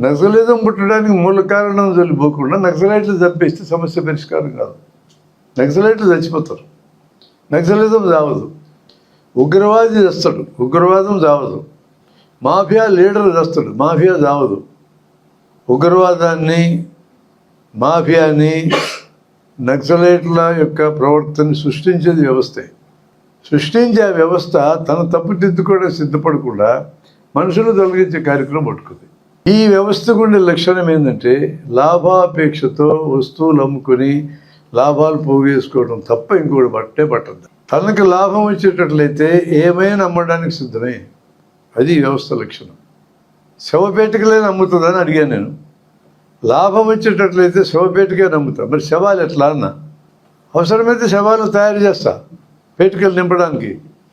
Naxalism పుట్టడానికి మూల కారణం వెళ్ళిపోకుండా నక్సలైట్లు చంపేస్తే సమస్య పరిష్కారం కాదు. నక్సలైట్లు చచ్చిపోతారు. నక్సలిజం చావదు. ఉగ్రవాది చేస్తాడు. ఉగ్రవాదం చావదు. మాఫియా లీడర్ చేస్తాడు. మాఫియా చావదు. ఉగ్రవాదాన్ని మాఫియాని నక్సలైట్ల యొక్క ప్రవర్తన సృష్టించేది వ్యవస్థే. సృష్టించే ఆ వ్యవస్థ తన తప్పు తప్పుదిద్దుకోవడం సిద్ధపడకుండా మనుషులు తొలగించే కార్యక్రమం పట్టుకుంది. ఈ వ్యవస్థకు ఉండే లక్షణం ఏంటంటే లాభాపేక్షతో వస్తువులు అమ్ముకొని లాభాలు పోగేసుకోవడం తప్ప ఇంకోటి పట్టే పట్టద్దు తనకు లాభం వచ్చేటట్లయితే ఏమైనా అమ్మడానికి సిద్ధమే. అది వ్యవస్థ లక్షణం. శవపేటికలే నమ్ముతుందని అడిగాను నేను. లాభం వచ్చేటట్లయితే శవపేటకే నమ్ముతా. మరి శవాలు ఎట్లా అన్న? అవసరమైతే శవాలు తయారు చేస్తా. పేటికలు నింపడానికి.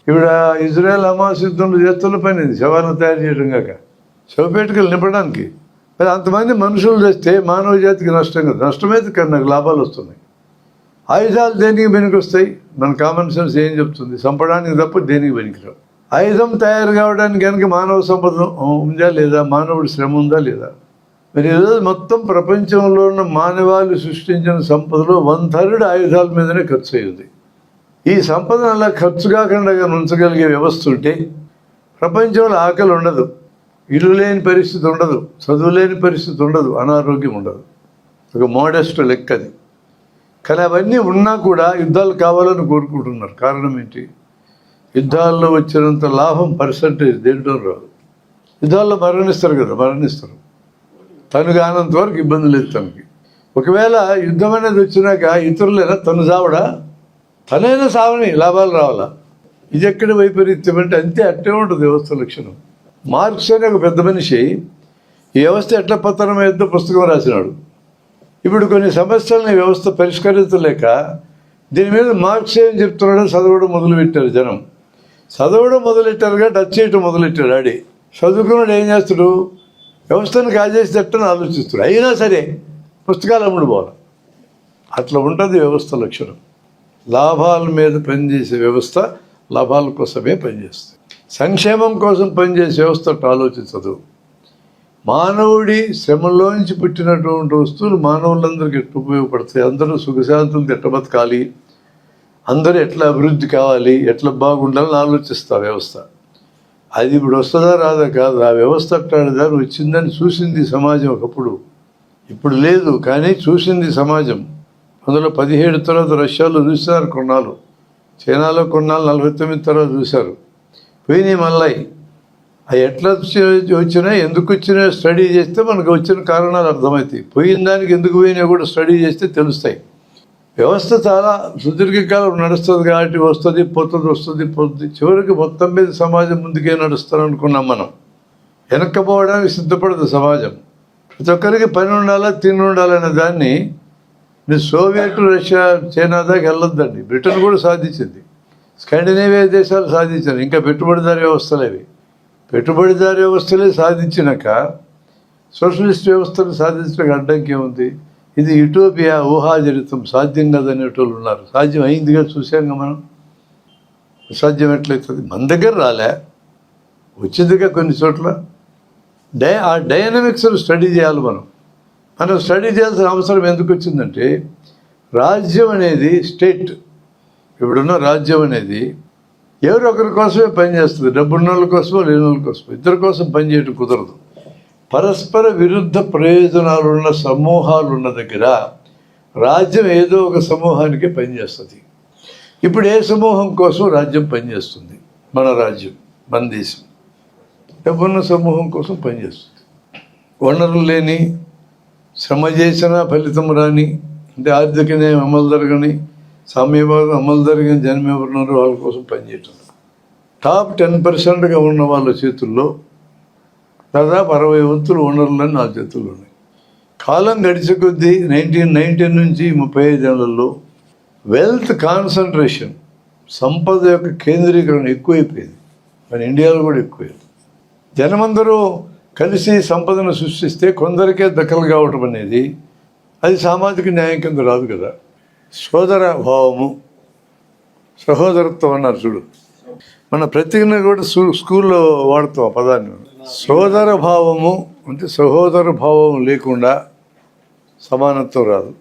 ఇప్పుడు ఇజ్రాయెల్ అమాసిద్ధులు యుద్ధంలో చేస్తున్న పని శవాలను తయారు చేయడం కాక. శవపేటకి నింపడానికి. మరి అంతమంది మనుషులు తెస్తే మానవ జాతికి నష్టం కదా. నష్టమైతే కానీ నాకు లాభాలు వస్తున్నాయి. ఆయుధాలు దేనికి పనికి వస్తాయి మన కామన్ సెన్స్ ఏం చెప్తుంది? చంపడానికి తప్ప దేనికి వెనుకరావు ఆయుధం తయారు కావడానికి కనుక మానవ సంపద ఉందా లేదా? మానవుడి శ్రమ ఉందా లేదా? మరి ఈరోజు మొత్తం ప్రపంచంలో ఉన్న మానవాళి సృష్టించిన సంపదలో వన్ థర్డ్ ఆయుధాల మీదనే ఖర్చు అయ్యింది. ఈ సంపదను అలా ఖర్చు కాకుండా ఉంచగలిగే వ్యవస్థ ఉంటే ప్రపంచంలో ఆకలి ఉండదు. ఇల్లు లేని పరిస్థితి ఉండదు చదువు లేని పరిస్థితి ఉండదు అనారోగ్యం ఉండదు. ఒక మోడెస్ట్ లెక్క అది. కానీ అవన్నీ ఉన్నా కూడా యుద్ధాలు కావాలని కోరుకుంటున్నారు. కారణం ఏంటి? యుద్ధాల్లో వచ్చినంత లాభం పర్సంటేజ్ దేంట్లో రాదు. యుద్ధాల్లో మరణిస్తారు కదా మరణిస్తారు. తను కానంత వరకు ఇబ్బంది లేదు తనకి. ఒకవేళ యుద్ధం అనేది వచ్చినాక ఇతరులైనా తను చావడా? తనైనా సావని లాభాలు రావాలా? ఇది ఎక్కడ వైపరీత్యం అంటే అంతే అట్టే ఉంటుంది వ్యవస్థ లక్షణం. మార్క్స్ అనే ఒక పెద్ద మనిషి ఈ వ్యవస్థ ఎట్లా పతనమైందో పుస్తకం రాసినాడు. ఇప్పుడు కొన్ని సమస్యలని వ్యవస్థ పరిష్కరించలేక దీని మీద మార్క్స్ ఏం చెప్తున్నాడో చదవడం మొదలుపెట్టారు జనం. చదవడం మొదలెట్టారుగా టచ్ చేయటం మొదలెట్టాడు ఆడి చదువుకున్నాడు ఏం చేస్తాడు? వ్యవస్థను కాజేసి తట్టని ఆలోచిస్తాడు అయినా సరే పుస్తకాలు అమ్ముడు పోవాలి. అట్లా ఉంటుంది వ్యవస్థ లక్షణం. లాభాల మీద పనిచేసే వ్యవస్థ లాభాల కోసమే పనిచేస్తుంది. సంక్షేమం కోసం పనిచేసే వ్యవస్థ ఆలోచించదు. మానవుడి శ్రమలోంచి పుట్టినటువంటి వస్తువులు మానవులందరికీ ఎట్లా ఉపయోగపడతాయి? అందరూ సుఖశాంతులు ఎట్లా బతకాలి? అందరూ ఎట్లా అభివృద్ధి కావాలి? ఎట్లా బాగుండాలని ఆలోచిస్తా వ్యవస్థ. అది ఇప్పుడు వస్తుందా రాదా? కాదు. ఆ వ్యవస్థ అట్లాంటిదా వచ్చిందని చూసింది సమాజం ఒకప్పుడు. ఇప్పుడు లేదు కానీ చూసింది సమాజం. అందులో పదిహేడు తర్వాత రష్యాలో చూసినారు కొన్నాళ్ళు. చైనాలో కొన్నాళ్ళు నలభై తొమ్మిది తర్వాత చూశారు. పోయినాయి మళ్ళీ అవి ఎట్లా వచ్చి- వచ్చినాయి ఎందుకు వచ్చినాయో స్టడీ చేస్తే మనకు వచ్చిన కారణాలు అర్థమవుతాయి. పోయిన దానికి ఎందుకు పోయినా కూడా స్టడీ చేస్తే తెలుస్తాయి. వ్యవస్థ చాలా సుదీర్ఘకాలం నడుస్తుంది కాబట్టి వస్తుంది పోతుంది వస్తుంది పోతుంది. చివరికి మొత్తం మీద సమాజం ముందుకే నడుస్తారు అనుకున్నాం మనం. వెనక్కపోవడానికి సిద్ధపడదు సమాజం. ప్రతి ఒక్కరికి పని ఉండాలా తిని ఉండాలనే దాన్ని సోవియట్ రష్యా చైనా దాకా వెళ్ళొద్దండి. బ్రిటన్ కూడా సాధించింది. స్కాండినేవియా దేశాలు సాధించారు. ఇంకా పెట్టుబడిదారి వ్యవస్థలు అవి పెట్టుబడిదారి వ్యవస్థలే సాధించినాక సోషలిస్ట్ వ్యవస్థను సాధించడానికి అడ్డంకి ఏముంది? ఇది యుటోపియా ఊహాజనితం సాధ్యం కాదనేటోళ్ళు ఉన్నారు. సాధ్యం అయిందిగా చూసాంగా మనం. సాధ్యం ఎట్లయితుంది? మన దగ్గర రాలే. వచ్చిందిగా కొన్ని చోట్ల. డై ఆ డైనమిక్స్ను స్టడీ చేయాలి మనం. మనం స్టడీ చేయాల్సిన అవసరం ఎందుకు వచ్చిందంటే రాజ్యం అనేది స్టేట్. ఇప్పుడున్న రాజ్యం అనేది ఎవరు ఒకరి కోసమే పనిచేస్తుంది డబ్బున్న వాళ్ళ కోసమో లేని వాళ్ళ కోసమో. ఇద్దరి కోసం పనిచేయడం కుదరదు. పరస్పర విరుద్ధ ప్రయోజనాలున్న సమూహాలు ఉన్న దగ్గర రాజ్యం ఏదో ఒక సమూహానికి పనిచేస్తుంది ఇప్పుడు ఏ సమూహం కోసం రాజ్యం పనిచేస్తుంది మన రాజ్యం మన దేశం. డబ్బున్న సమూహం కోసం పనిచేస్తుంది వనరులు లేని శ్రమ చేసిన ఫలితం రాని అంటే ఆర్థిక న్యాయం అమలు జరగని సామ్యవాదం అమలు జరిగిన జనం ఎవరున్నారో వాళ్ళ కోసం పనిచేయటం టాప్ టెన్ పర్సెంట్గా ఉన్న వాళ్ళ చేతుల్లో దాదాపు అరవై వంతులు వనరులని నా చేతుల్లో ఉన్నాయి. కాలం గడిచే కొద్దీ నైన్టీన్ నైన్టీన్ నుంచి ముప్పై ఐదేళ్ళలో వెల్త్ కాన్సన్ట్రేషన్ సంపద యొక్క కేంద్రీకరణ ఎక్కువైపోయింది. మన ఇండియాలో కూడా ఎక్కువైంది. జనమందరూ కలిసి సంపదను సృష్టిస్తే కొందరికే దక్కలు కావటం అనేది అది సామాజిక న్యాయం కింద రాదు కదా. సోదర భావము సహోదరత్వం అన్నారు చూడు. మన ప్రతిజ్ఞ కూడా స్కూ- స్కూల్లో వాడుతాం ఆ పదాన్ని. సోదర భావము అంటే సహోదర భావం లేకుండా సమానత్వం రాదు.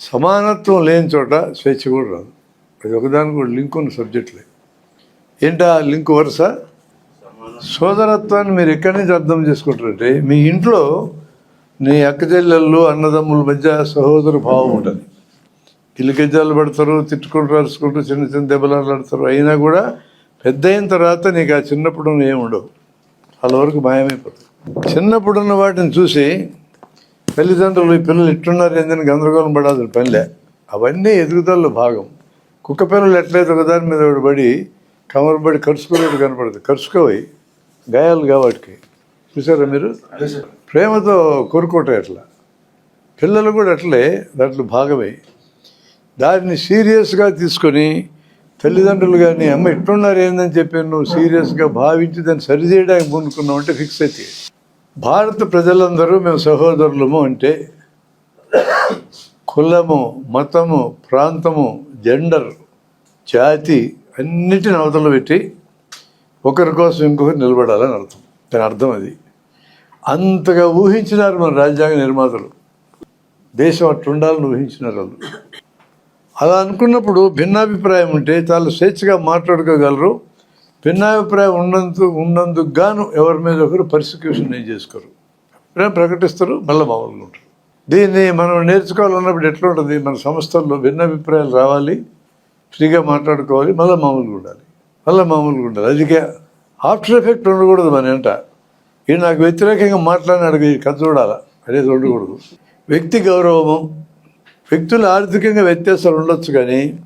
సమానత్వం లేని చోట స్వేచ్ఛ కూడా రాదు. అది ఒకదానికి కూడా లింక్ ఉన్న సబ్జెక్టులే ఏంటా లింక్ వరుస? సోదరత్వాన్ని మీరు ఎక్కడి నుంచి అర్థం చేసుకుంటారంటే మీ ఇంట్లో నీ అక్క చెల్లెళ్ళు అన్నదమ్ముల మధ్య సహోదర భావం ఉంటుంది. గజ్జాలు పడతారు తిట్టుకుంటూ అరుచుకుంటూ చిన్న చిన్న దెబ్బలాలు ఆడతారు. అయినా కూడా పెద్ద అయిన తర్వాత నీకు ఆ చిన్నప్పుడు ఏమి ఉండవు. వాళ్ళ వరకు మాయమైపోతుంది చిన్నప్పుడు ఉన్న వాటిని చూసి తల్లిదండ్రులు ఈ పిల్లలు ఇట్టున్నారు ఏందని గందరగోళం పడాల్సిన పనిలే. అవన్నీ ఎదుగుదలలో భాగం. కుక్క పిల్లలు ఎట్లయితే ఒకదాని మీద ఒకటి పడి కమరు పడి కరుచుకునేట్టు కనపడుతుంది కరుచుకోవి గాయాలు వాటికి. చూసారా మీరు? ప్రేమతో కోరుకోవటం ఎట్లా? పిల్లలు కూడా అట్లే. దాంట్లో భాగమే. దాన్ని సీరియస్గా తీసుకొని తల్లిదండ్రులు కానీ అమ్మ ఎట్లున్నారు ఏందని చెప్పి నువ్వు సీరియస్గా భావించి దాన్ని సరిచేయడానికి పూనుకున్నావు అంటే ఫిక్స్ అయితే. భారత ప్రజలందరూ మేము సహోదరులము అంటే కులము మతము ప్రాంతము జెండర్ జాతి అన్నిటిని అవతల పెట్టి ఒకరి కోసం ఇంకొకరు నిలబడాలని అర్థం. దాని అర్థం అది. అంతగా ఊహించినారు మన రాజ్యాంగ నిర్మాతలు. దేశం అట్లుండాలని ఊహించినారు వాళ్ళు. అలా అనుకున్నప్పుడు భిన్నాభిప్రాయం ఉంటే చాలా స్వేచ్ఛగా మాట్లాడుకోగలరు. భిన్నాభిప్రాయం ఉన్నందు ఉన్నందుకు గాను ఎవరి మీద ఒకరు పర్సిక్యూషన్ ఏం చేసుకోరు. ప్రకటిస్తారు మళ్ళీ మామూలుగా ఉంటారు. దీన్ని మనం నేర్చుకోవాలన్నప్పుడు ఎట్లా ఉంటుంది? మన సంస్థల్లో భిన్నాభిప్రాయాలు రావాలి ఫ్రీగా మాట్లాడుకోవాలి మళ్ళీ మామూలుగా ఉండాలి. మళ్ళీ మామూలుగా ఉండాలి. అదికే ఆఫ్టర్ ఎఫెక్ట్ ఉండకూడదు మన ఎంట ఇది నాకు వ్యతిరేకంగా మాట్లాడినాడు ఇది కథ చూడాలా? అనేది ఉండకూడదు వ్యక్తి గౌరవము వ్యక్తులు ఆర్థికంగా వ్యత్యాసాలు ఉండొచ్చు కానీ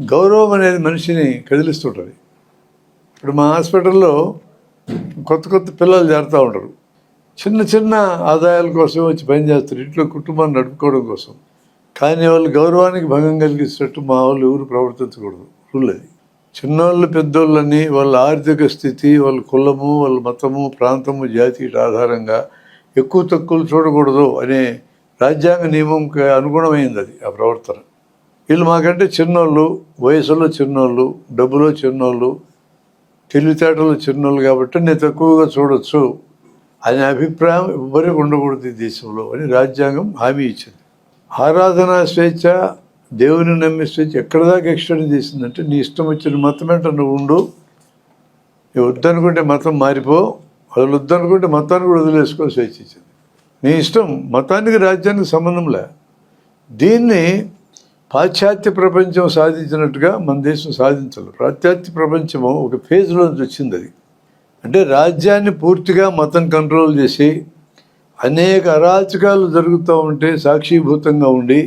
గౌరవం అనేది మనిషిని కదిలిస్తుంటుంది. ఇప్పుడు మా హాస్పిటల్లో కొత్త కొత్త పిల్లలు చేరుతూ ఉంటారు. చిన్న చిన్న ఆదాయాల కోసం వచ్చి పని చేస్తారు. ఇంట్లో కుటుంబాన్ని నడుపుకోవడం కోసం. కానీ వాళ్ళు గౌరవానికి భంగం కలిగిస్తున్నట్టు మా వాళ్ళు ఎవరు ప్రవర్తించకూడదు. రూల్. అది చిన్నవాళ్ళు పెద్దోళ్ళని వాళ్ళ ఆర్థిక స్థితి వాళ్ళ కులము వాళ్ళ మతము ప్రాంతము జాతి ఆధారంగా ఎక్కువ తక్కువలు చూడకూడదు అనే రాజ్యాంగ నియమంకి అనుగుణమైంది అది ఆ ప్రవర్తన. వీళ్ళు మాకంటే చిన్నోళ్ళు వయసులో చిన్నోళ్ళు డబ్బులో చిన్నోళ్ళు తెలివితేటలు చిన్నోళ్ళు కాబట్టి నేను తక్కువగా చూడొచ్చు. అనే అభిప్రాయం ఎవ్వరికి ఉండకూడదు ఈ దేశంలో అని రాజ్యాంగం హామీ ఇచ్చింది. ఆరాధనా స్వేచ్ఛ దేవుని నమ్మే స్వేచ్ఛ ఎక్కడ దాకా ఎక్స్టెండ్ చేసిందంటే నీ ఇష్టం వచ్చిన మతం ఏంటో నువ్వు ఉండు. నువ్వు వద్దనుకుంటే మతం మారిపో వాళ్ళు వద్దనుకుంటే మతాన్ని కూడా వదిలేసుకో స్వేచ్ఛ ఇచ్చింది. నీ ఇష్టం మతానికి రాజ్యానికి సంబంధం లే. దీన్ని పాశ్చాత్య ప్రపంచం సాధించినట్టుగా మన దేశం సాధించాలి. పాశ్చాత్య ప్రపంచము ఒక ఫేజ్లో వచ్చింది అది. అంటే రాజ్యాన్ని పూర్తిగా మతం కంట్రోల్ చేసి అనేక అరాచకాలు జరుగుతూ ఉంటే సాక్షిభూతంగా ఉండి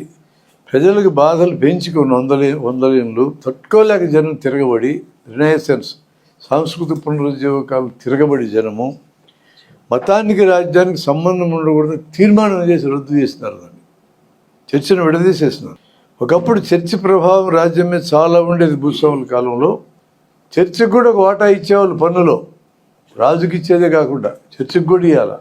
ప్రజలకు బాధలు పెంచుకుని వందలే వందలేళ్ళు తట్టుకోలేక జనం తిరగబడి రినైసెన్స్ సాంస్కృతిక పునరుజ్జీవకాలు తిరగబడి జనము మతానికి రాజ్యానికి సంబంధం ఉండకూడదు తీర్మానం చేసి రద్దు చేసినారు దాన్ని. చర్చను విడదీసేసినారు ఒకప్పుడు చర్చి ప్రభావం రాజ్యం మీద చాలా ఉండేది భూస్వాముల కాలంలో. చర్చికి కూడా ఒక వాటా ఇచ్చేవాళ్ళు పన్నులో. రాజుకి ఇచ్చేదే కాకుండా చర్చికి కూడా ఇవ్వాల